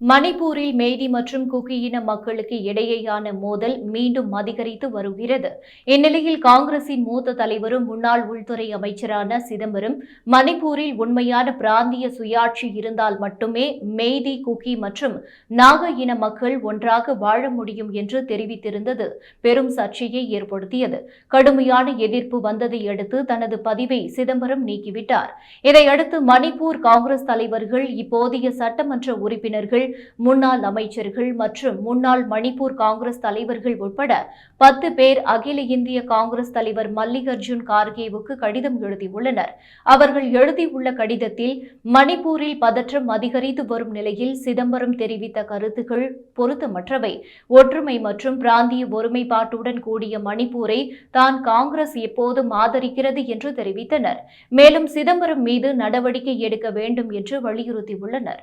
மணிப்பூரில் மேதி மற்றும் குக்கி இன மக்களுக்கு இடையேயான மோதல் மீண்டும் அதிகரித்து வருகிறது. இந்நிலையில் காங்கிரசின் மூத்த தலைவரும் முன்னாள் உள்துறை அமைச்சரான சிதம்பரம் மணிப்பூரில் உண்மையான பிராந்திய சுயாட்சி இருந்தால் மட்டுமே மேதி குக்கி மற்றும் நாக இன மக்கள் ஒன்றாக வாழ முடியும் என்று தெரிவித்திருந்தது. பெரும் சர்ச்சையை ஏற்படுத்தியது. கடுமையான எதிர்ப்பு வந்ததை அடுத்து தனது பதிவை சிதம்பரம் நீக்கிவிட்டார். இதையடுத்து மணிப்பூர் காங்கிரஸ் தலைவர்கள் இப்போதைய சட்டமன்ற உறுப்பினர்கள் முன்னாள் அமைச்சர்கள் மற்றும் முன்னாள் மணிப்பூர் காங்கிரஸ் தலைவர்கள் உட்பட பத்து பேர் அகில இந்திய காங்கிரஸ் தலைவர் மல்லிகார்ஜுன் கார்கேவுக்கு கடிதம் எழுதியுள்ளனர். அவர்கள் எழுதியுள்ள கடிதத்தில் மணிப்பூரில் பதற்றம் அதிகரித்து வரும் நிலையில் சிதம்பரம் தெரிவித்த கருத்துக்கள் பொருத்தமற்றவை. ஒற்றுமை மற்றும் பிராந்திய ஒருமைப்பாட்டுடன் கூடிய மணிப்பூரை தான் காங்கிரஸ் எப்போதும் ஆதரிக்கிறது என்று தெரிவித்தனர். மேலும் சிதம்பரம் மீது நடவடிக்கை எடுக்க வேண்டும் என்று வலியுறுத்தியுள்ளனர்.